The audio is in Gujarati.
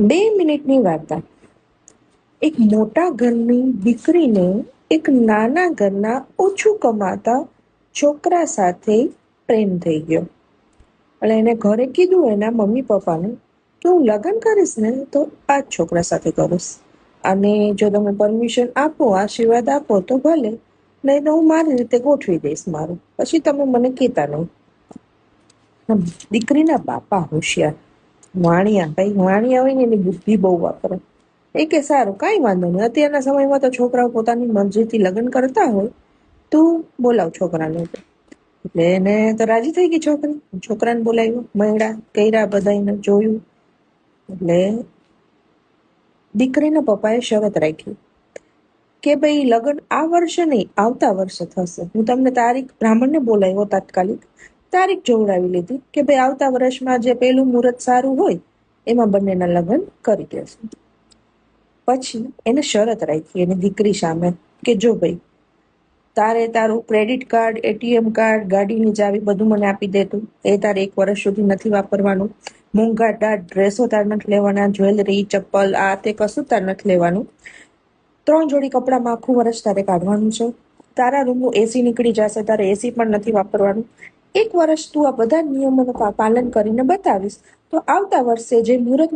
બે મિનિટની વાર્તા એક મોટા ઘરની દીકરીને એક નાના ઘરના ઓછું કમાતા છોકરા સાથે પ્રેમ થઈ ગયો. એટલે એને ઘરે કીધું એના મમ્મી પપ્પાને કે હું લગ્ન કરીશ ને તો આ છોકરા સાથે કરીશ. અને જો તમે પરમિશન આપો, આશીર્વાદ આપો, તો ભલે. નહીં તો હું મારી રીતે ગોઠવી દઈશ મારું. પછી તમે મને કહેતા નહીં. દીકરીના બાપા હોશિયાર. વાણિયા ભાઈ વાણિયા હોય ને એની બુદ્ધિ બહુ વાપરે. એ કે સારું, કાંઈ વાંધો નહીં. અત્યારના સમયમાં તો છોકરાઓ પોતાની મરજીથી લગ્ન કરતા હોય, તો બોલાવ છોકરાને એટલે એને તો રાજી થઈ ગઈ છોકરી. છોકરાને બોલાવ્યો મયડા કર્યા બધાને જોયું. એટલે દીકરીના પપ્પાએ શરત રાખી કે ભાઈ લગ્ન આ વર્ષે નહીં, આવતા વર્ષે થશે. હું તમને તારીખ બ્રાહ્મણને બોલાવ્યો તાત્કાલિક. તારીખ જોવડાવી લીધી કે ભાઈ આવતા વર્ષમાં જે પહેલું મુહૂર્ત સારું હોય, એમાં બંનેના લગ્ન કરી દેશું. પછી એને શરત રાખી એની દીકરી સામે કે જો ભાઈ, તારે તારું ક્રેડિટ કાર્ડ, એટીએમ કાર્ડ, ગાડીની ચાવી બધું મને આપી દેતું એ તારે એક વર્ષ સુધી નથી વાપરવાનું. મોંઘા ટાટ ડ્રેસો તાર નથી લેવાના, જ્વેલરી, ચપ્પલ, આ તે કશું તાર નથી લેવાનું. ત્રણ જોડી કપડામાં આખું વર્ષ તારે કાઢવાનું છે. તારા રૂમનું એસી નીકળી જશે, તારે એસી પણ નથી વાપરવાનું. એક વર્ષ તું આ બધા નિયમોનું પાલન કરીને બતાવીશ. તો આવતા વર્ષે જે મુહૂર્ત